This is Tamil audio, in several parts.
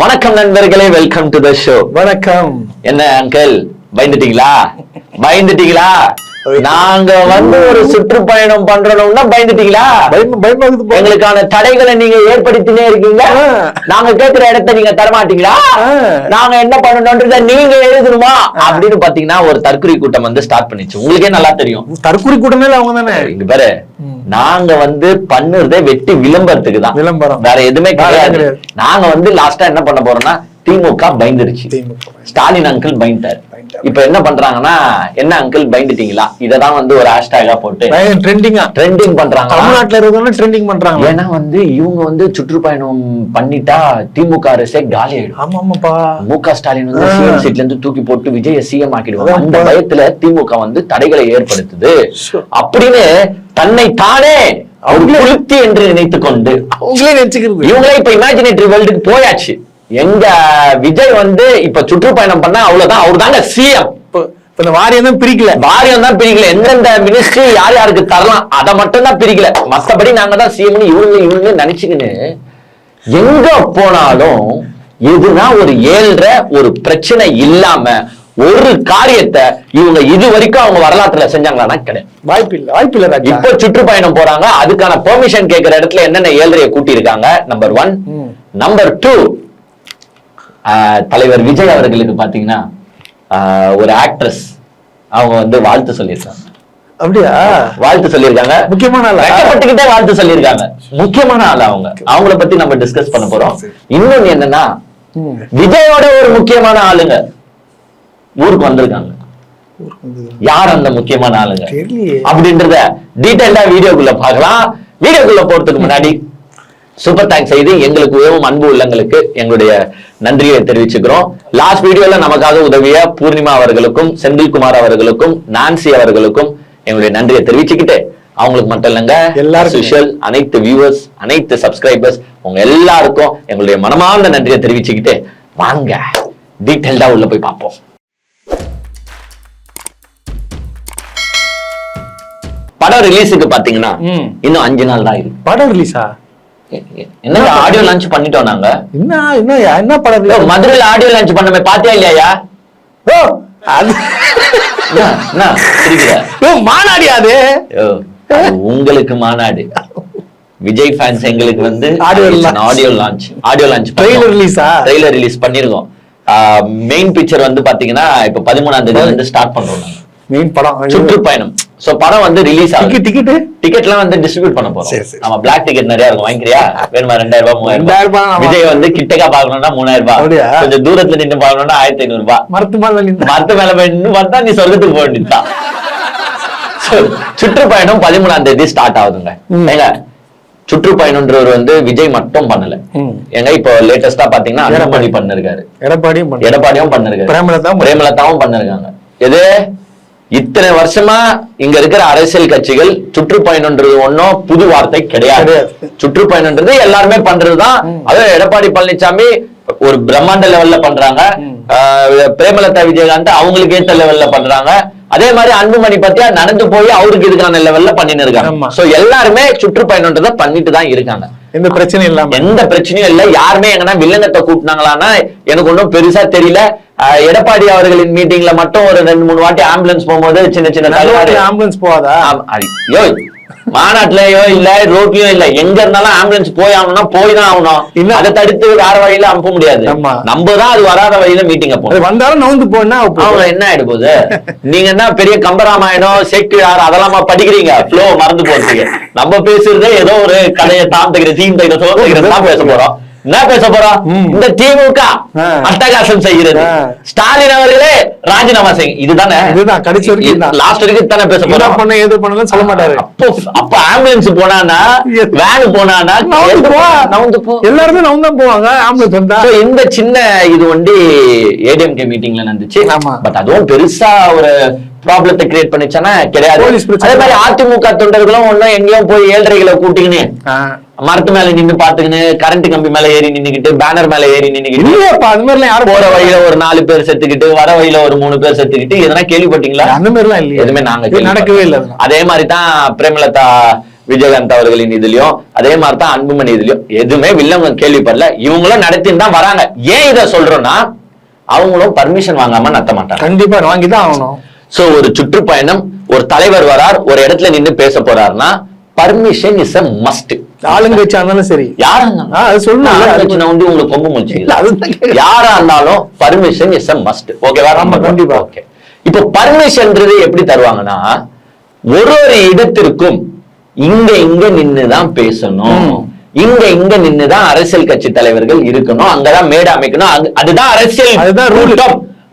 வணக்கம் நண்பர்களே வெல்கம் டு த ஷோ வணக்கம். என்ன அங்கிள் பயந்துட்டீங்களா? பயந்துட்டீங்களா? நாங்க வந்து ஒரு சுற்றுப்பயணம் பண்றோம்னா பயந்துட்டீங்களா. எங்களுக்கான தடைகளை நீங்க ஏற்படுத்தினே இருக்கீங்க. நாங்க கேட்கிற இடத்த நீங்க தரமாட்டீங்களா. நாங்க என்ன பண்ணணும்ன்றத நீங்க எழுதணுமா? அப்படின்னு பாத்தீங்கன்னா ஒரு தற்கொலை கூட்டம் வந்து ஸ்டார்ட் பண்ணிச்சு உங்களுக்கே நல்லா தெரியும். தற்கொலை கூட்டமே அவங்க தானே இங்க பாரு. நாங்க வந்து பண்ணுறதே வெட்டி விளம்பரத்துக்கு தான். விளம்பரம். வேற எதுவுமே கிடையாது. நாங்க வந்து லாஸ்டா என்ன பண்ண போறோம்னா திமுக பயந்துருச்சு. ஸ்டாலின் அங்கிள் பயந்துட்டார். இப்ப என்ன பண்றாங்கன்னா என்ன அங்கிள் பயந்துட்டீங்களா? இததான் வந்து ஒரு ஹேஷ்டேகா போட்டு. ட்ரெண்டிங்கா ட்ரெண்டிங் பண்றாங்க தமிழ்நாட்டுல இருக்கவங்க ட்ரெண்டிங் பண்றாங்க. ஏன்னா வந்து இவங்க வந்து சுற்றுப்பயணம் பண்ணிட்டா திமுக அரசே காலி ஆயிடும். ஆமா ஆமாப்பா மு க ஸ்டாலின் வந்து. சிஎம் சீட்ல இருந்து தூக்கி போட்டு விஜய சிஎம் ஆக்கிடுவாங்க. அந்த. பயத்துல திமுக வந்து தடைகளை ஏற்படுத்துது. அப்படின்னு தன்னை தானே அவர் குளுத்தி என்று நினைத்துக் கொண்டு அவங்களே நினைச்சுக்கிறது. இவங்களே இப்ப இமேஜினேட்டரி வேர்ல்டுக்கு போயாச்சு. எங்க விஜய் வந்து இப்ப சுற்றுப்பயணம் பண்ணா அவ்வளவுதான் அவர் தாங்க சிஎம் இந்த வாரியம் தான் பிரிக்கல. வாரியம் தான் பிரிக்கல. எந்தெந்த மினிஸ்ட்ரி யார் யாருக்கு தரலாம் அதை மட்டும் தான் பிரிக்கல. மத்தபடி நாங்க தான் சிஎம்னு இவங்க இவங்க நினைச்சுக்கின்னு எங்க போனாலும் எதுனா ஒரு ஏழ்ற ஒரு பிரச்சனை இல்லாம ஒரு காரியத்தை இவங்க இது வரைக்கும் அவங்க வரலாற்றுல செஞ்சாங்களான்னா கிடையாது. வாய்ப்பு இல்ல வாய்ப்பு இல்ல இப்போ சுற்றுப்பயணம் போறாங்க அதுக்கான பெர்மிஷன் கேட்கிற இடத்துல என்னென்ன ஏழ்றையை கூட்டி இருக்காங்க நம்பர் ஒன். நம்பர் டூ தலைவர் விஜய் அவர்களுக்கு பாத்தீங்கன்னா ஒரு ஆக்ட்ரஸ் அவங்க வந்து வாழ்த்து சொல்லியிருக்காங்க. அப்படியா? வாழ்த்து சொல்லியிருக்காங்க. முக்கியமான ஆளா? வாழ்த்து சொல்லியிருக்காங்க. முக்கியமான ஆள் அவங்க. அவங்கள பத்தி நம்ம டிஸ்கஸ் பண்ண போறோம். இன்னொன்னு என்னன்னா. விஜயோட ஒரு முக்கியமான ஆளுங்க ஊருக்கு வந்திருக்காங்க. யார் அந்த முக்கியமான ஆளுங்க? அப்படின்றத டீடைல்டா வீடியோக்குள்ள பார்க்கலாம். வீடியோக்குள்ள போறதுக்கு முன்னாடி சூப்பர் தேங்க்ஸ் செய்து எங்களுக்கு உதவும் அன்பு உள்ளங்களுக்கு எங்களுடைய நன்றியை தெரிவிச்சுக்கிறோம். லாஸ்ட் வீடியோல நமக்காக உதவிய பூர்ணிமா அவர்களுக்கும் செந்தில்குமார் அவர்களுக்கும் நான்சி அவர்களுக்கும் எங்களுடைய நன்றியை தெரிவிச்சுக்கிட்டு அவங்களுக்கு மட்டும் இல்லைங்க எல்லாருக்கும். விஷுவல் அனைத்து வியூவர்ஸ் அனைத்து சப்ஸ்கிரைபர்ஸ் உங்க எல்லாருக்கும் எங்களுடைய மனமார்ந்த நன்றியை தெரிவிச்சுக்கிட்டு வாங்க டீடைல்டா உள்ள போய் பார்ப்போம். படம் ரிலீஸுக்கு பாத்தீங்கன்னா. இன்னும் அஞ்சு நாள் தான் இருக்கு. படம் ரிலீஸா என்ன ஆடியோ லான்ச் பண்ணிட்டோம் நாங்க? என்ன என்ன என்ன படம்? மதுரையில ஆடியோ லான்ச் பண்ணமே பாத்தியா இல்லையா? ஓ அது என்ன, என்ன சிரிக்கிற? ஓ, மாநாடி அது? உங்களுக்கு மாநாடு. விஜய் ஃபேன்ஸ் எங்களுக்கு வந்து. Audio launch audio launch release ஆ? ட்ரெய்லர் ரிலீஸ் பண்ணிருக்கோம். மெயின் பிக்சர் வந்து பாத்தீங்கன்னா இப்ப பதிமூணாம் தேதி வந்து ஸ்டார்ட் பண்றோம் மெயின் படம் சுற்றுப்பயணம். சோ படம் வந்து ரிலீஸ் ஆகுது. டிக்கெட் டிக்கெட் டிக்கெட்லாம் வந்து டிஸ்ட்ரிபியூட் பண்ண போறோம். நம்ம பிளாக் டிக்கெட் நிறைய இருக்கும். வாங்கிக்கிறியா? வேணுமா? ரெண்டாயிரம் ரூபாய் மூவாயிரம் ரூபாய். விஜய் வந்து கிட்டக்கா பாக்கணும்னா மூணாயிரம்? ரூபாய் கொஞ்சம் தூரத்துல நின்னு பாக்கணும்னா ஆயிரத்தி ஐநூறு ரூபாய் மரத்து மேல நின்று மரத்து மேல நின்னு பார்த்தா நீ சொர்க்கத்துக்கு போக வேண்டியதுதான். சுற்றுப்பயணம் பதிமூணாம் தேதி ஸ்டார்ட் ஆகுதுங்க. ஏங்க சுற்றுப்பயணம்ன்றவர் வந்து விஜய் மட்டும் பண்ணல. ஏங்க இப்போ லேட்டஸ்டா பாத்தீங்கன்னா அன்புமணி பண்ணிருக்காரு. எடப்பாடியும் எடப்பாடியும் பண்ணிருக்காரு. பிரேமலதா பிரேமலதாவும் பண்ணிருக்காங்க. எது? இத்தனை வருஷமா இங்க இருக்கிற அரசியல் கட்சிகள் சுற்றுப்பயணம்ன்றது ஒண்ணும் புது வார்த்தை கிடையாது. சுற்றுப்பயணம்ன்றது எல்லாருமே பண்றதுதான். அதுவும் எடப்பாடி பழனிசாமி ஒரு பிரம்மாண்ட லெவல்ல பண்றாங்க. பிரேமலதா விஜயகாந்த் அவங்களுக்கு ஏத்த லெவல்ல பண்றாங்க. அதே மாதிரி அன்புமணி பத்தியா நடந்து போய் அவருக்கு இதுக்கான லெவல்ல பண்ணின்னு இருக்காங்க. சோ எல்லாருமே சுற்றுப்பயணம்ன்றத பண்ணிட்டு தான் இருக்காங்க. எந்த பிரச்சனையும் இல்லாம. எந்த பிரச்சனையும் இல்ல. யாருமே எங்கன்னா வில்லங்கத்தை கூட்டினாங்களான்னா எனக்கு ஒன்றும் பெருசா தெரியல. ஆஹ் எடப்பாடி அவர்களின் மீட்டிங்ல மட்டும் ஒரு ரெண்டு மூணு வாட்டி ஆம்புலன்ஸ் போகும்போது சின்ன சின்ன ஆம்புலன்ஸ் போகாதா? ஐயோ மாநாட்டுலயோ இல்ல ரோட்லயும் இல்ல. எங்க இருந்தாலும் ஆம்புலன்ஸ் போய் ஆகணும்னா போய் தான் ஆகணும். அதை தடுத்து வேற வழியில அனுப்ப முடியாது. நம்ம தான் அது வராத வழியில மீட்டிங் போகணும். வந்தாலும் நவுந்து போனா அவங்க என்ன ஆயிடு போகுது நீங்க என்ன பெரிய கம்பராமாயணம் சேக்கிழார் அதெல்லாமா படிக்கிறீங்க? ஃப்ளோ மறந்து போறதுக்கு. நம்ம பேசுறதே ஏதோ ஒரு கதையை தாம் தகிற தீம் தகிற சோறு தகிற தான் பேச போறோம். என்ன பேச போறோம். இந்த திமுக. அட்டகாசம் செய்கிறது. ஸ்டாலின் அவர்களே ராஜினாமா செய்யுங்க இதுதானே இதுதான், கடைசி வரைக்கும். லாஸ்ட் வரைக்கும் தானே பேச போறோம் பண்ண ஏது பண்ணலாம் சொல்ல மாட்டாரு அப்போ அப்ப ஆம்புலன்ஸ் போனானா. வேன் போனானா நவுந்து போ எல்லாருமே நவுந்து போவாங்க ஆம்புலன்ஸ் வந்தா இந்த சின்ன இது வந்து ஏடிஎம்கே மீட்டிங்ல நடந்துச்சு ஆமா. பட் அதுவும் பெருசா ஒரு ப்ராப்ளத்தை கிரியேட் பண்ணிச்சானா கிடையாது. அதே மாதிரி அதிமுக தொண்டர்களும் ஒண்ணும் எங்கேயும் போய் ஏழ்றைகளை கூட்டிக்கின்னு. மரத்து மேல நின்னு பாத்துக்கின்னு கரண்ட் கம்பி மேல ஏறி நின்னுக்கிட்டு பேனர் மேல ஏறி நின்னுக்கிட்டு இல்லையாப்பா அந்த மாதிரிலாம் யாரும் போற வழியில ஒரு நாலு பேர் செத்துக்கிட்டு வர வழியில ஒரு மூணு பேர் செத்துக்கிட்டு எதனா கேள்விப்பட்டீங்களா? அந்த மாதிரிலாம் இல்லையா. எதுவுமே நாங்க நடக்கவே இல்லை. அதே மாதிரி தான் பிரேமலதா விஜயகாந்த் அவர்களின் இதுலயும் அதே மாதிரி தான் அன்புமணி இதுலயும். எதுவுமே வில்லங்க கேள்விப்படல. இவங்களும் நடத்தின்னு தான் வராங்க. ஏன் இதை சொல்றோம்னா அவங்களும் பர்மிஷன் வாங்காம நடத்த மாட்டாங்க கண்டிப்பா வாங்கிதான் ஆகணும். சோ ஒரு சுற்றுப்பயணம் ஒரு தலைவர் வரார் ஒரு இடத்துல நின்னு பேச போறாருன்னா பர்மிஷன் இஸ் a மஸ்ட் ஆளுங்கட்சியா இருந்தாலும் சரி யாரா இருந்தாலும். ஆளுங்கட்சினா வந்து உங்களுக்கு கொம்பு முடிச்சு. யாரா இருந்தாலும் பர்மிஷன் இஸ் a மஸ்ட் ஓகேவா ஆமா, கண்டிப்பா. ஓகே இப்போ பர்மிஷன்ன்றது எப்படி தருவாங்கன்னா ஒரு ஒரு இடத்திற்கும் இங்க இங்க நின்னுதான் பேசணும். இங்க இங்க நின்னுதான் அரசியல் கட்சி தலைவர்கள் இருக்கணும் அங்கதான் மேடை அமைக்கணும் அதுதான் அரசியல் அதுதான் rule.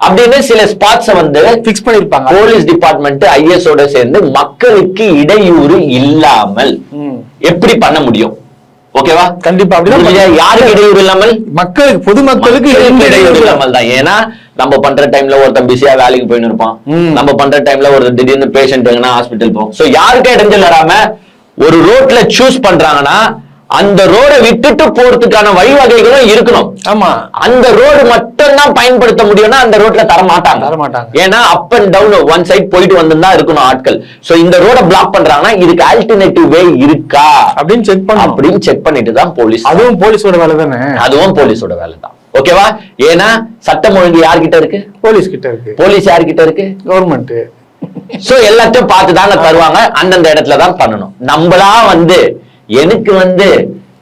அப்படின்னு சில ஸ்பாட்ஸ் வந்து பிக்ஸ் பண்ணிருப்பாங்க. போலீஸ் டிபார்ட்மெண்ட் ஐஎஸ் ஓட சேர்ந்து மக்களுக்கு இடையூறு இல்லாமல். எப்படி பண்ண முடியும்? ஓகேவா? கண்டிப்பா. யாருக்கு இடையூறு இல்லாமல்? மக்களுக்கு பொதுமக்களுக்கு இடையூறு இல்லாமல். தான். ஏன்னா நம்ம பண்ற டைம்ல ஒருத்தன் பிஸியா வேலைக்கு போயின்னு இருப்பான். நம்ம பண்ற டைம்ல ஒரு திடீர்னு பேஷண்ட் ஹாஸ்பிட்டல் போகும் சோ யாருக்கும் இடைஞ்சல் வராம ஒரு ரோட்ல சூஸ் பண்றாங்கன்னா அந்த ரோட விட்டுட்டு போறதுக்கான வழிவகைகளும் இருக்கணும். ஆமா. அந்த ரோடு மட்டும் தான் பயன்படுத்த முடியும்னா அந்த ரோட்ல தர மாட்டாங்க தர மாட்டாங்க. ஏன்னா up and down one side போயிட்டு வந்து தான் இருக்கணும் ஆட்கள். சோ இந்த ரோட பிளாக் பண்றாங்கன்னா இதுக்கு ஆல்டர்னேட்டிவ் வே இருக்கா? அப்படின்னு செக் பண்ணணும். அப்படின்னு செக் பண்ணிட்டு தான் போலீஸ் அதுவும் போலீஸோட வேலை தானே? அதுவும் போலீஸோட வேலை தான். ஓகேவா ஏன்னா சட்டம் ஒழுங்கு யார்கிட்ட இருக்கு? போலீஸ் கிட்ட இருக்கு. போலீஸ் யார்கிட்ட இருக்கு? கவர்மெண்ட் சோ எல்லாத்தையும் பார்த்து தாங்க தருவாங்க. அந்தந்த இடத்துல தான் பண்ணணும். நம்மளா வந்து எனக்கு வந்து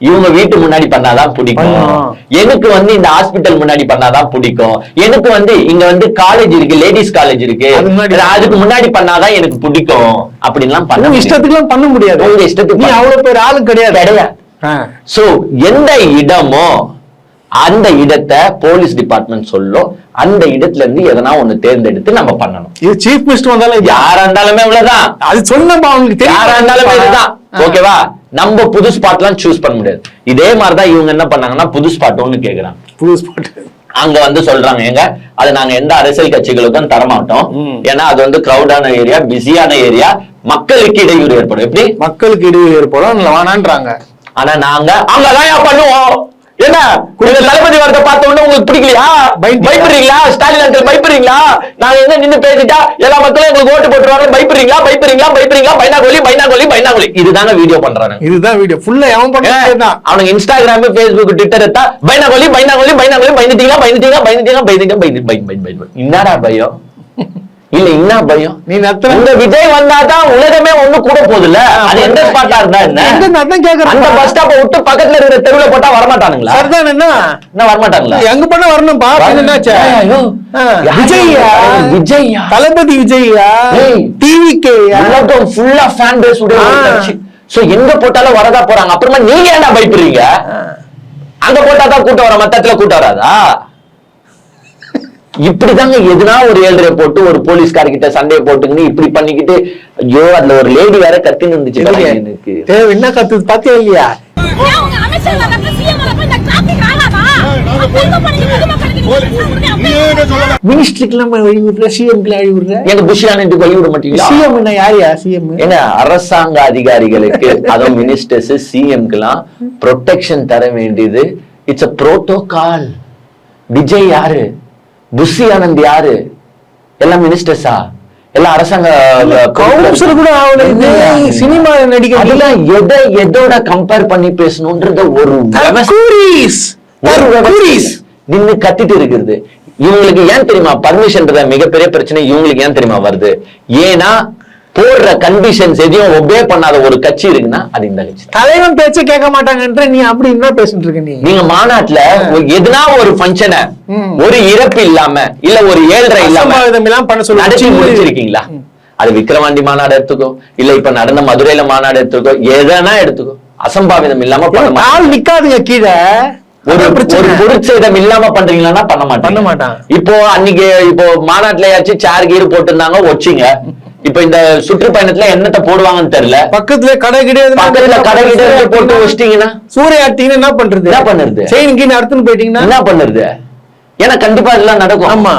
இவங்க வீட்டு முன்னாடி பண்ணாதான் பிடிக்கும். எனக்கு வந்து இந்த ஹாஸ்பிட்டல் முன்னாடி பண்ணாதான் பிடிக்கும். எனக்கு வந்து இங்க வந்து காலேஜ் இருக்கு லேடிஸ் காலேஜ் இருக்கு. அதுக்கு முன்னாடி பண்ணாதான் எனக்கு பிடிக்கும். அப்படின்லாம் பண்ண முடியாது. இஷ்டத்துக்குலாம் பண்ண முடியாது. உங்க இஷ்டத்துக்கு அவ்வளவு பேர் ஆளு கிடையாது. கிடையாது. சோ எந்த இடமோ அந்த இடத்தை போலீஸ் டிபார்ட்மெண்ட் சொல்லும் அந்த இடத்துல இருந்து எதனா ஒண்ணு தேர்ந்தெடுத்து நம்ம பண்ணணும். இது சீஃப் மினிஸ்டர் வந்தாலும் யாரா இருந்தாலுமே இவ்வளவுதான். அது சொன்னப்பா அவங்களுக்கு யாரா இருந்தாலுமே இதுதான். ஓகேவா நம்ம புது ஸ்பாட்லாம் சூஸ் பண்ண முடியாது. இதே மாதிரிதான் இவங்க என்ன பண்ணாங்கன்னா புது ஸ்பாட் ஒண்ணு கேக்குறாங்க. புது ஸ்பாட் அங்க வந்து சொல்றாங்க ஏங்க அது நாங்க எந்த அரசியல் கட்சிகளுக்கும் தரமாட்டோம். ஏன்னா அது வந்து கிரௌடான ஏரியா பிஸியான ஏரியா மக்களுக்கு இடையூறு ஏற்படும். எப்படி? மக்களுக்கு இடையூறு ஏற்படும் வேணான்றாங்க. ஆனா நாங்க அங்கதான் பண்ணுவோம். என்ன தளபதி வரத பார்த்த உடனே உங்களுக்கு பிடிக்கலையா? பயந்து- பயப்படுறீங்களா? ஸ்டாலின் அங்கிள் பயப்படுறீங்களா? நாங்க எங்க நின்னு பேசிட்டா எல்லா மக்களும் எங்களுக்கு ஓட்டு போட்டுருவாங்க. பயப்படுறீங்களா? பயப்படுறீங்களா? பயப்படுறீங்களா? பைனாகோலி பைனாகோலி பைனாகோலி. இதுதாங்க வீடியோ பண்றாங்க இதுதான் வீடியோ ஃபுல்லா எவன் பண்ண அவனுக்கு இன்ஸ்டாகிராம் ஃபேஸ்புக் ட்விட்டர் எடுத்தா பைனாகோலி பைனாகோலி பைனாகோலி பயந்துட்டீங்களா? பயந்துட்டீங்களா? பயந்துட்டீங்களா? பயந்துட்டீங்க பயந்து பயம் பயம் என்னடா பயம்? இல்ல என்ன பயம்? நீ நத்தன உங்க விஜய் வந்தாதான் உலகமே ஒண்ணு கூட போகுதுல்ல அது எந்த ஸ்பாட்டா இருந்தா என்ன? நான் கேக்குறேன்? அந்த பஸ் ஸ்டாப்பை விட்டு பக்கத்துல இருக்கிற தெருவுல போட்டா வரமாட்டானுங்களா? சரிதான் என்ன? என்ன வரமாட்டாங்களா எங்க பண்ண வரணும்பா பின்ன என்னாச்சு? விஜய்யா? விஜய்யா? தளபதி விஜய்யா? ஏய். டிவிக்கேயா உலகம் ஃபுல்லா ஃபேன் பேஸ் உடைய சோ எங்க போட்டாலும் வரதா போறாங்க. அப்புறமா நீங்க ஏன்டா பயப்படுறீங்க? அங்க போட்டா தான் கூட்டம் வர மத்தத்துல கூட்டம் வராதா? இப்படிதாங்க எதுனா ஒரு ஏழ்ரை போட்டு ஒரு போலீஸ்காரர்கிட்ட சண்டையை போட்டுக்கின்னு இப்படி பண்ணிக்கிட்டு ஐயோ அதுல ஒரு லேடி வேற கத்தின்னு இருந்துச்சு எனக்கு. தேவை என்ன கத்து பாத்தியா இல்லையா? எல்லாம் சிஎம்க்கு அரசாங்க அதிகாரிகளுக்கு அதுவும் மினிஸ்டர்ஸ் சிஎம்க்குலாம் ப்ரொடெக்ஷன் தர வேண்டியது. இட்ஸ் அ புரோட்டோகால் விஜய் யாரு? புஷி ஆனந்த் யாரு? எல்லாம் மினிஸ்டர்ஸா எல்லாம் அரசாங்க கவுன்சிலர் கூட ஆகல. சினிமா நடிகர் அதெல்லாம் எதை எதோட கம்பேர் பண்ணி பேசணும்ன்றத ஒரு ஒரு நின்னு கத்திட்டு இருக்குது இவங்களுக்கு ஏன் தெரியுமா? பர்மிஷன்றத மிகப்பெரிய பிரச்சனை இவங்களுக்கு ஏன் தெரியுமா வருது? ஏன்னா போடுற கண்டிஷன்ஸ் எதையும் ஒபே பண்ணாத ஒரு கட்சி இருக்குன்னா அது இந்த கட்சி. தலைவன் பேச்ச கேட்க மாட்டாங்கன்ற நீ அப்படி என்ன பேசிட்டு இருக்க நீ? நீங்க மாநாட்டுல எதுனா ஒரு ஃபங்க்ஷனை. ஒரு இறப்பு இல்லாம இல்ல ஒரு ஏழ்ரை இல்லாம எல்லாம் பண்ண சொல்லி. நடத்தி முடிச்சிருக்கீங்களா? அது விக்கிரவாண்டி மாநாடு எடுத்துக்கோ இல்ல இப்ப நடந்த மதுரையில மாநாடு எடுத்துக்கோ எதனா எடுத்துக்கோ. அசம்பாவிதம் இல்லாம. கால் நிக்காதுங்க கீழே. ஒரு பொருட்சேதம் இல்லாம பண்றீங்களா பண்ண மாட்டாங்க. பண்ண மாட்டாங்க. இப்போ அன்னைக்கு இப்போ மாநாட்டுலயாச்சும் சேர் கீர் போட்டிருந்தாங்க வச்சிங்க. இப்போ இந்த சுற்றுப்பயணத்துல என்னத்த போடுவாங்கன்னு தெரியல. பக்கத்துல கடை கிடையாது பக்கத்துல கடை கிட்ட போட்டு வச்சிட்டீங்கன்னா? ஆட்டிங்கன்னா என்ன பண்றது? என்ன பண்ணுறது? செயின் கீழ் அடுத்துன்னு போயிட்டீங்கன்னா? என்ன பண்ணுறது? ஏன்னா கண்டிப்பா இதெல்லாம் நடக்கும். ஆமா.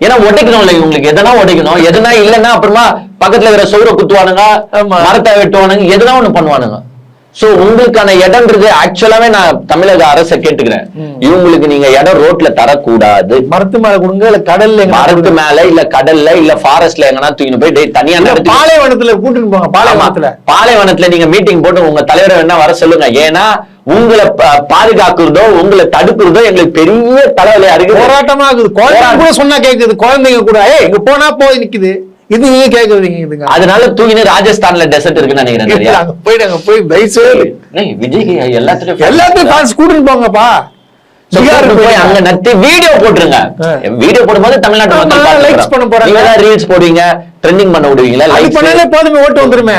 ஏன்னா உடைக்கணும்ல இவங்களுக்கு? எதனா உடைக்கணும். எதனா இல்லைன்னா அப்புறமா பக்கத்துல இருக்கிற சௌர குத்துவானுங்க ஆமா. மரத்தை வெட்டுவானுங்க எதனா ஒண்ணு பண்ணுவானுங்க. சோ உங்களுக்கான இடம்ன்றது ஆக்சுவலாவே நான் தமிழக அரசை கேட்டுக்கிறேன். இவங்களுக்கு நீங்க இடம் ரோட்ல தரக்கூடாது. மரத்து மேல கொடுங்க இல்ல கடல்ல எங்க மரத்து மேல இல்ல கடல்ல இல்ல ஃபாரஸ்ட்ல எங்கன்னா தூக்கிட்டு போய் டேய் தனியா பாலைவனத்துல கூட்டிட்டு போங்க பாலைவனத்துல. பாலைவனத்துல நீங்க மீட்டிங் போட்டு உங்க தலைவரை வேணா வர சொல்லுங்க. ஏன்னா உங்களை பாதுகாக்கிறதோ உங்களை தடுக்கிறதோ எங்களுக்கு பெரிய தலைவலியா இருக்கு போராட்டமா இருக்குது. குழந்தைங்க கூட சொன்னா கேக்குது. குழந்தைங்க கூட ஏய் இங்க போனா போய் நிக்குது. இது நீங்க கேக்குறீங்க இதுங்க. அதனால தூக்கினு ராஜஸ்தான்ல டெசர்ட் இருக்குன்னு நினைக்கிறேன் போயிடுங்க போய் தயவுசெய்து விஜய்க்கு எல்லாத்துலயும் எல்லாத்தையும் ஃபேன்ஸ் கூட்டிட்டு போங்கப்பா. அங்க நத்தி வீடியோ போட்டுருங்க. வீடியோ போடும்போது தமிழ்நாட்டு likes பண்ண போறாங்க. ரீல்ஸ் போடுவீங்க ட்ரெண்டிங் பண்ண விடுவீங்களா? likes பண்ணாலே போதுமே ஓட்டு வந்துருமே.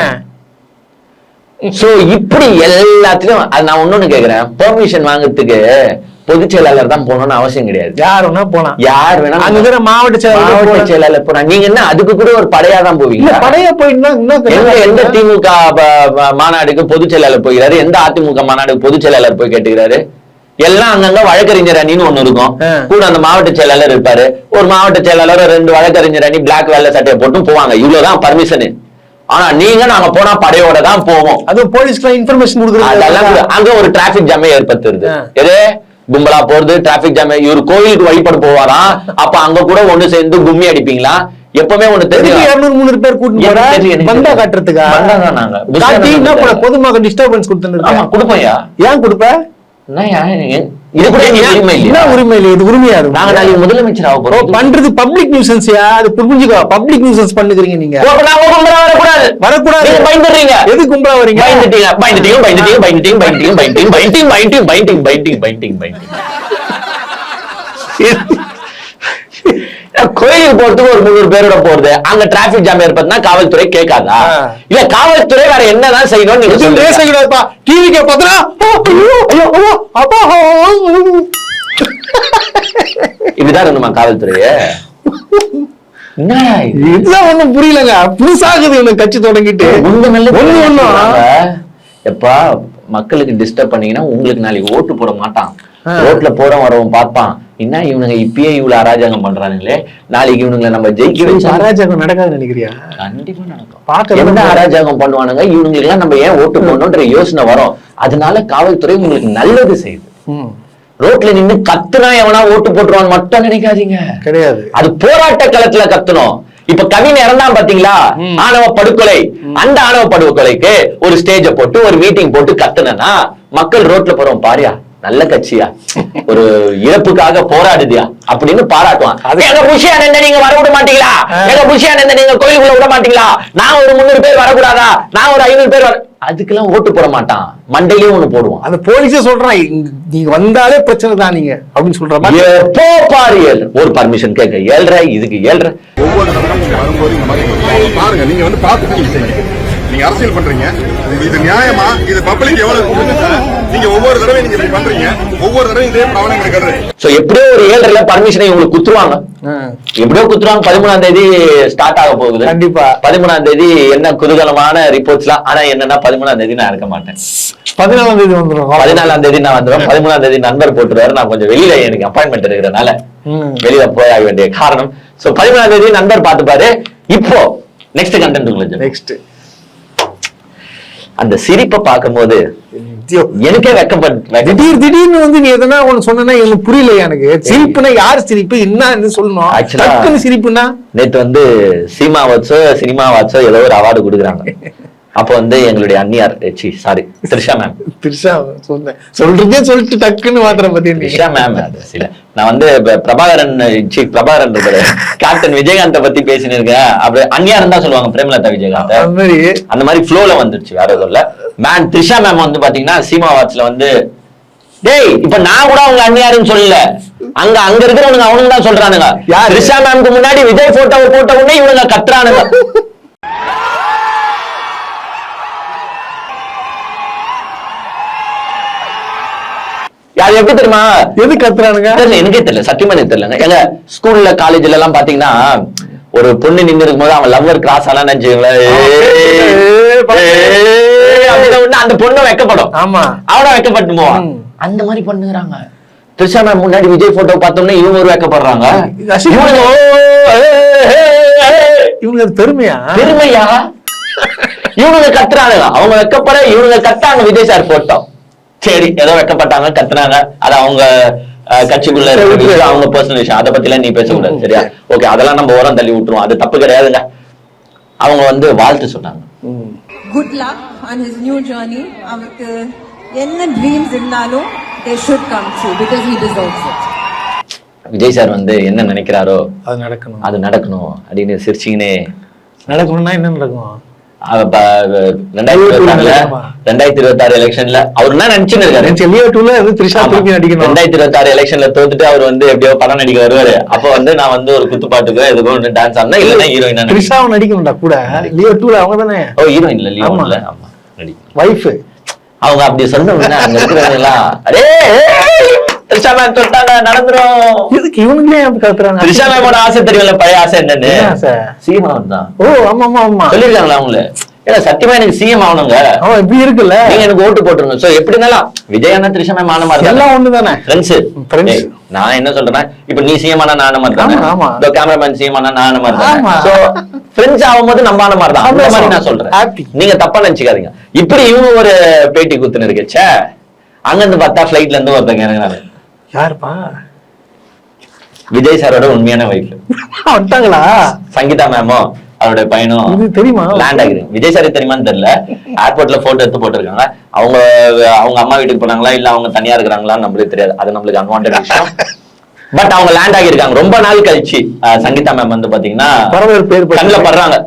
சோ இப்படி எல்லாத்துலயும் நான் ஒண்ணு கேக்குறேன். பெர்மிஷன் வாங்குறதுக்கு பொதுச் செயலாளர் தான் போகணும்னு அவசியம் கிடையாது. யார் வேணா போலாம். யார் வேணா அங்க இருக்கிற மாவட்ட செயலாளர் மாவட்ட. செயலாளர் போறாங்க நீங்க என்ன அதுக்கு கூட ஒரு படையா தான் இல்ல போவீங்க படைய இன்னும் எந்த. திமுக மாநாடுக்கு பொதுச் செயலாளர் போகிறாரு? எந்த அதிமுக மாநாடுக்கு பொதுச் செயலாளர் போய் கேட்டுக்கிறாரு? எல்லாம் அங்கங்க வழக்கறிஞர் அணின்னு ஒண்ணு இருக்கும். கூட அந்த மாவட்ட செயலாளர் இருப்பாரு. ஒரு மாவட்ட செயலாளர் ரெண்டு வழக்கறிஞர் அணி பிளாக் வெள்ளை சட்டையை போட்டும் போவாங்க. இவ்வளவுதான் பர்மிஷன் ஆனா நீங்க நாங்க போனா படையோட தான் போவோம். அதுவும் போலீஸ்க்கு இன்ஃபர்மேஷன் கொடுக்குறது கூட- அங்க ஒரு டிராபிக் ஜாமே ஏற்படுத்துறது. எது? கும்பலா போறது டிராபிக் ஜாம் இவர் கோயிலுக்கு வழிபட போவாராம் அப்ப அங்க கூட ஒண்ணு சேர்ந்து கும்மி அடிப்பீங்களா? எப்பவுமே ஒண்ணு தெரியும். இருநூறு முந்நூறு பேர் கூட்டிட்டு வந்தா காட்டுறதுக்கா? நாங்க. பொதுமக்கள் டிஸ்டர்பன்ஸ் கொடுத்துருக்கோம் கொடுப்பையா ஏன் கொடுப்பேன் இது கூட உரிமை இல்லை இது உரிமையா இருக்கு நாங்க நாளைக்கு முதலமைச்சர் ஆக போறோம் பண்றது பப்ளிக் நியூசன்ஸ்யா அது புரிஞ்சுக்கோ பப்ளிக் நியூசன்ஸ் பண்ணுகிறீங்க நீங்க கும்பலா வரக்கூடாது வரக்கூடாது நீங்க பயந்துடுறீங்க எது கும்பலா வரீங்க பயந்துட்டீங்க பயந்துட்டீங்க பயந்துட்டீங்க பயந்துட்டீங்க பயந்துட்டீங்க பயந்துட்டீங்க பயந்துட்டீங்க பயந்துட்டீங்க பயந்துட்டீங்க பயந்துட்டீங்க பயந்துட்டீங்க கோயிலுக்கு போறதுக்கு ஒரு முந்நூறு பேரோட போறது அங்க டிராபிக் ஜாம் ஏற்படுத்தினா காவல்துறை கேட்காதா. இல்ல காவல்துறை வேற என்னதான் செய்யணும் நீங்க சொல்லுங்க. பேசக்கூடாதுப்பா டிவிக்கு பார்த்தா அப்பா இப்படிதான் இருக்கணுமா காவல்துறையே? இதுதான் ஒண்ணும் புரியலங்க. புதுசாகுது இவனுக்கு கட்சி தொடங்கிட்டு. ஒண்ணு எப்பா மக்களுக்கு டிஸ்டர்ப் பண்ணீங்கன்னா உங்களுக்கு நாளைக்கு ஓட்டு போட மாட்டான். ரோட்ல போறவன் வரவன் பார்ப்பான். என்ன இவனுங்க இப்பயே இவ்வளவு அராஜகம் பண்றானுங்களே? நாளைக்கு இவனுங்களை நம்ம ஜெயிக்க வச்சா அராஜகம் நடக்காது நினைக்கிறியா? கண்டிப்பா நடக்கும். பார்க்க என்ன. அராஜகம் பண்ணுவானுங்க? இவங்களுக்கு எல்லாம் நம்ம ஏன் ஓட்டு போடணும்ன்ற யோசனை வரும். அதனால காவல்துறை உங்களுக்கு நல்லது செய்யுது. ரோட்ல நின்னு கத்துனா எவனா ஓட்டு போட்டுருவான்னு மட்டும் நினைக்காதீங்க. கிடையாது. அது போராட்ட களத்துல கத்தணும். இப்ப கவின் இறந்தான் பாத்தீங்களா? ஆணவ படுகொலை. அந்த ஆணவ படுகொலைக்கு ஒரு ஸ்டேஜ போட்டு ஒரு மீட்டிங் போட்டு கத்துனா மக்கள் ரோட்ல போறோம் பாரியா? நல்ல கட்சியா? ஒரு இழப்புக்காக போராடுதியா? அப்படின்னு பாராட்டுவான். எங்க புஷியானந்த நீங்க வர விட மாட்டீங்களா எங்க புஷியானந்த நீங்க கோயிலுக்குள்ள விட மாட்டீங்களா? நான் ஒரு முந்நூறு பேர் வரக்கூடாதா? நான் ஒரு ஐநூறு பேர் வர அதுக்கெல்லாம் ஓட்டு போட மாட்டான். மண்டையிலயும் ஒண்ணு போடுவான். அந்த போலீஸே சொல்றான் நீங்க வந்தாலே பிரச்சனை தான் நீங்க அப்படின்னு சொல்ற மாதிரி. எப்போ பாரு. ஒரு பர்மிஷன் கேட்க ஏழ்ரை இதுக்கு ஏழ்ரை. ஒவ்வொரு வரும்போது இந்த மாதிரி பாருங்க நீங்க வந்து செய்யுங்க. நீங்க அரசியல் பண்றீங்க. இது நியாயமா? இது பப்ளிக் எவ்வளவு நீங்க ஒவ்வொரு தடவை நீங்க இப்படி பண்றீங்க. ஒவ்வொரு தடவை இதே ப்ராப்ளம் கிடைக்கிறது சோ எப்படியோ ஒரு ஏழரைல பர்மிஷனை இவங்களுக்கு குத்துருவாங்க. எப்படியோ குத்துருவாங்க. பதிமூணாம் தேதி ஸ்டார்ட் ஆக போகுது. கண்டிப்பா. பதிமூணாம் தேதி என்ன குதூகலமான ரிப்போர்ட்ஸ்லாம் ஆனா என்னன்னா பதிமூணாம் தேதி நான் இருக்க மாட்டேன். பதினாலாம் தேதி வந்துடும் பதினாலாம் தேதி நான் வந்துடுவேன் பதிமூணாம் தேதி நண்பர் போட்டுருவாரு. நான் கொஞ்சம் வெளியில எனக்கு அப்பாயின்மெண்ட் இருக்கிறதுனால. வெளியில போய் ஆக வேண்டிய காரணம். சோ பதிமூணாம் தேதி நண்பர் பார்த்துப்பாரு. இப்போ நெக்ஸ்ட் கண்டென்ட் உங்களுக்கு நெக்ஸ்ட் அந்த சிரிப்பை பார்க்கும்போது எனக்கே வெக்கப்பட்டு திடீர் திடீர்னு வந்து நீ எதனா ஒண்ணு சொன்னா எனக்கு புரியல எனக்கு. சிரிப்புனா யார் சிரிப்பு? என்ன சொல்லணும்? டக்குன்னு சிரிப்புனா நேத்து வந்து சீமா வாட்சோ சினிமா வாட்சோ ஏதோ ஒரு அவார்டு கொடுக்குறாங்க. அப்போ வந்து எங்களுடைய அன்னியார் சி சாரி த்ரிஷா மேம் திருஷா சொன்னேன். சொல்றதே சொல்லிட்டு டக்குன்னு மாத்திரம் பத்தி த்ரிஷா மேம் அது சில நான் வந்து பிரபாகரன் சி பிரபாகரன் இருக்காரு கேப்டன் விஜயகாந்த பத்தி பேசினு இருக்கேன் அப்படி அந்நியாரம் தான் சொல்லுவாங்க பிரேமலதா விஜயகாந்த். அந்த மாதிரி ஃப்ளோல வந்துருச்சு வேற எதுவும் இல்ல. மேம் த்ரிஷா மேம் வந்து பாத்தீங்கன்னா சீமா வாட்ச்ல வந்து டேய் இப்ப நான் கூட அவங்க அந்நியாருன்னு சொல்லல. அங்க அங்க இருக்கிறவனுங்க அவனுங்க தான் சொல்றானுங்க. யாரு? த்ரிஷா மேம்க்கு முன்னாடி விஜய் போட்டோவை போட்ட உடனே இவனுங்க கத்துறானுங்க. அது எப்படி தெரியுமா? எது கத்துறானுங்க? தெரியல எனக்கே தெரியல சத்தியமா எனக்கு தெரியலங்க எங்க ஸ்கூல்ல காலேஜ்ல எல்லாம் பாத்தீங்கன்னா ஒரு பொண்ணு நின்று இருக்கும்போது அவன் லவ்வர் கிராஸ் எல்லாம் நினைச்சுங்களேன் அந்த பொண்ணு வைக்கப்படும். ஆமா. அவனும் வைக்கப்பட்டு போவான் ம். அந்த மாதிரி பண்ணுகிறாங்க த்ரிஷா மேம் முன்னாடி விஜய் போட்டோ பார்த்தோம்னா இவங்க ஒரு வைக்கப்படுறாங்க. அது பெருமையா? பெருமையா? இவனுங்க கத்துறாங்க அவங்க வெக்கப்பட இவனுங்க கத்தாங்க விஜய் சார் போட்டோம் சரி ஏதோ வெக்கப்பட்டாங்க கத்துனாங்க. அது அவங்க கட்சிக்குள்ள அவங்க பர்சனல் விஷயம். அதை பத்தி எல்லாம் நீ பேசக்கூடாது சரியா? ஓகே அதெல்லாம் நம்ம ஓரம் தள்ளி விட்டுருவோம். அது தப்பு கிடையாதுங்க. அவங்க வந்து வாழ்த்து சொன்னாங்க. good luck on his new journey. அவருக்கு என்ன dreams இருந்தாலும் they should come true because he deserves it. Vijay sir வந்து என்ன நினைக்கிறாரோ அது நடக்கணும். அது நடக்கணும் அப்படின்னு சிரிச்சிங்கன்னே நடக்கணும்னா என்ன நடக்கும்? ரெண்டாயிரத்தி இருபத்தி ஆறு எலெக்ஷன்ல அவர் என்ன நினைச்சுன்னு இருக்காரு? த்ரிஷா. திருப்பி நடிக்கணும் ரெண்டாயிரத்தி இருபத்தி ஆறு எலெக்ஷன்ல தோத்துட்டு அவர் வந்து எப்படியோ படம் நடிக்க வருவாரு. அப்ப வந்து நான் வந்து ஒரு குத்துப்பாட்டுக்கு எதுக்கோ ஒன்று டான்ஸ் ஆடினா இல்லைன்னா ஹீரோயின் த்ரிஷாவும் நடிக்கணும்டா கூட. லியோ டூல அவங்க தானே? ஓ ஹீரோயின் இல்ல ஆமா. லியோன்ல ஆமா நடிக்கும் வைஃப் அவங்க அப்படி சொன்னோம்னா அங்க இருக்கிறவங்க எல்லாம் அரே த்ரிஷா மேம் தொட்டாங்க நடந்துரும் இதுக்கு கத்துறாங்க த்ரிஷா மேமோட ஆசை தெரியல பழைய ஆசை என்னன்னு? சிஎம் தான் ஓ ஆமா ஆமா. ஆமா சொல்லிருக்காங்களா அவங்கள? ஏன்னா சத்தியமா எனக்கு சிஎம் ஆகணுங்க. அவன் இப்படி இருக்குல்ல? நீங்க எனக்கு ஓட்டு போட்டுருங்க. சோ எப்படி இருந்தாலும் விஜய் அண்ணா த்ரிஷா மேம் ஆன மாதிரி எல்லாம் ஒண்ணு தானே ஃப்ரெண்ட்ஸ். நான் என்ன சொல்றேன்னா இப்ப நீ சிஎம் ஆனா நான மாதிரி தானே ஆமா. இந்த கேமராமேன் சிஎம் ஆனா நான மாதிரி தானே. சோ ஃப்ரெண்ட்ஸ் ஆகும்போது நம்ம ஆன மாதிரி தான் அந்த மாதிரி நான் சொல்றேன். நீங்க தப்பா நினைச்சுக்காதீங்க. இப்படி இவங்க ஒரு பேட்டி குத்துன்னு இருக்கு ச்சே அங்க இருந்து பார்த்தா ஃபிளைட்ல இருந்து ஒருத்தங்க இறங்குறாங்க. யாருப்பா? விஜய் சாரோட உண்மையான வைஃப் வந்துட்டாங்களா? சங்கீதா மேமோ அவருடைய பையனும் இது தெரியுமா? லேண்ட் ஆகுது. விஜய் சார் தெரியுமான்னு தெரியல. ஏர்போர்ட்ல போட்டோ எடுத்து போட்டிருக்காங்க. அவங்க அவங்க அம்மா வீட்டுக்கு போனாங்களா? இல்ல அவங்க தனியா இருக்கிறாங்களா நம்மளுக்கு தெரியாது. அது நம்மளுக்கு அன்வான்ட் விஷயம். பட் அவங்க லேண்ட் ஆகியிருக்காங்க. ரொம்ப நாள் கழிச்சு சங்கீதா மேம் வந்து பாத்தீங்கன்னா கண்ணுல படுறாங்க.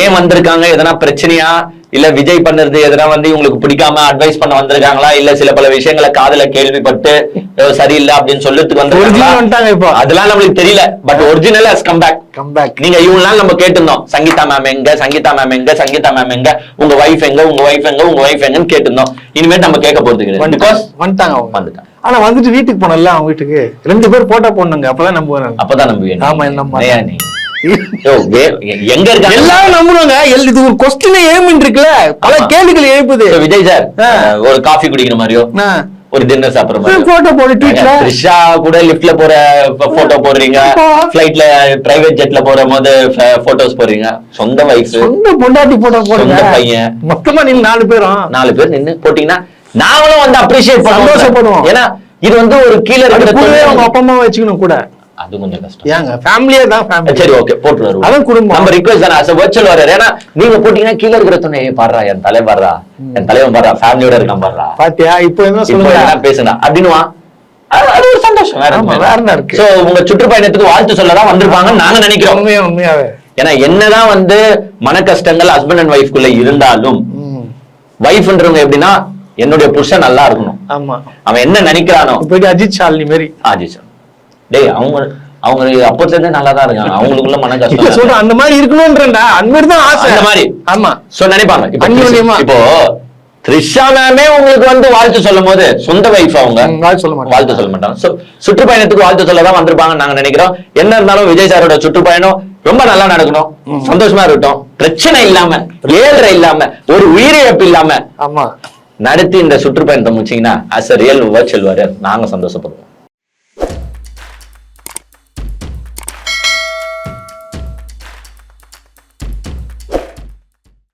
ஏன் வந்திருக்காங்க? எதனா பிரச்சனையா? இல்ல விஜய் பண்ணது எதனா வந்து இவங்களுக்கு பிடிக்காம அட்வைஸ் பண்ண வந்திருக்காங்களா? இல்ல சில பல விஷயங்களை காதுல கேள்விப்பட்டு சரியில்லை அப்படின்னு Original வந்துட்டாங்க இப்போ. அதெல்லாம் நம்மளுக்கு தெரியல. But original has come back come back நீங்க இவ்வளவு நாள் நம்ம கேட்டிருந்தோம். சங்கீதா மேம் எங்க சங்கீதா மேம் எங்க சங்கீதா மேம் எங்க உங்க வைஃப் எங்க உங்க வைஃப் எங்க உங்க வைஃப் எங்கன்னு கேட்டிருந்தோம். இனிமேல் நம்ம கேட்க போறது கிடையாது. பிகாஸ் வந்துட்டாங்க ஆனா வந்துட்டு வீட்டுக்கு போனல அவங்க வீட்டுக்கு. ரெண்டு பேர் போட்டோ போடணுங்க. அப்பதான் நம்புவாங்க அப்பதான் நம்புவேன் ஆமா, வே- எங்க இருக்காங்க எல்லாரும் நம்புறாங்க எல் இது ஒரு கொஸ்டினே ஏமின் இருக்குல்ல பல. கேள்விகள் எழுப்புது விஜய் சார். ஒரு காஃபி குடிக்கிற மாதிரியோ. ஒரு டின்னர் சாப்பிடுற மாதிரி போட்டோ போடு ட்வீட்ல த்ரிஷா கூட லிஃப்ட்ல போற போட்டோ போடுறீங்க அப்பா. பிளைட்ல பிரைவேட் ஜெட்ல போற போது போட்டோஸ் போடுறீங்க சொந்த வைஃப் சொந்த பொண்டாட்டி போட்டோ போடுங்க பையன். மொத்தமா நீங்க நாலு பேரும் நாலு பேர் நின்னு போட்டீங்கன்னா நாங்களும் வந்து அப்ரிஷியேட் பண்ணுவோம். ஏன்னா இது வந்து ஒரு கீழ இருக்கிற. அப்பா அம்மா வச்சுக்கணும் கூட அது கொஞ்சம் கஷ்டம். ஏங்க ஃபேமிலியே தான் ஃபேமிலி சரி ஓகே போட்டு வருவோம் அதான் குடும்பம். நம்ம ரிக்வெஸ்ட் தானே அஸ் வர்ச்சுவல் வர்றாரு ஏன்னா நீங்க போட்டீங்கன்னா கீழ இருக்கிற துணை "ஏய், பாடுறா என் தலை பாடுறா என் தலைவன் பாடுறா ஃபேமிலியோட இருக்கான் பாடுறா. பாத்தியா இப்போ என்ன சொல்லுங்க? என்ன பேசுனா அப்படின்னுவா அது ஒரு சந்தோஷம் வேற வேற இருக்கு? சோ உங்க சுற்றுப்பயணத்துக்கு வாழ்த்து சொல்லதான் வந்திருப்பாங்கன்னு நாங்க நினைக்கிறோம். உண்மையா உண்மையாவே. ஏன்னா என்னதான் வந்து மன கஷ்டங்கள் ஹஸ்பண்ட் அண்ட் ஒய்ஃப்குள்ள இருந்தாலும் ம். ஒய்ஃப்ன்றவங்க எப்படின்னா என்னுடைய புருஷன் நல்லா இருக்கணும். ஆமா. அவன் என்ன நினைக்கிறானோ இப்போதைக்கு அஜித் ஷாலினி மாரி. சார் டேய் அவங்க அவங்க அப்பத்துல நல்லா தான் இருக்காங்க. அவங்களுக்குள்ள மன கஷ்டம் சொல்றேன் அந்த மாதிரி இருக்கணும்ன்றா அந்த மாதிரி தான் ஆசை. அந்த மாதிரி. ஆமா. சோ நினைப்பாங்க. இப்போ. இப்போ த்ரிஷா மேமே உங்களுக்கு வந்து வாழ்த்து சொல்லும் போது சொந்த வைஃப் அவங்க வாழ்த்து சொல்ல மாட்டாங்க. வாழ்த்து சொல்ல மாட்டாங்க. சோ சுற்றுப்பயணத்துக்கு வாழ்த்து சொல்ல தான் வந்திருப்பாங்க நாங்க நினைக்கிறோம். என்ன இருந்தாலும் விஜய் சாரோட சுற்றுப்பயணம் ரொம்ப நல்லா நடக்கணும். சந்தோஷமா இருக்கட்டும். பிரச்சனை இல்லாம ஏழ்ரை இல்லாம ஒரு உயிரிழப்பு இல்லாம ஆமா. நடத்தி இந்த சுற்றுப்பயணத்தை முடிச்சீங்கன்னா அஸ் ரியல் வர்ச்சுவல் வாரியர் நாங்க சந்தோஷப்படுவோம்.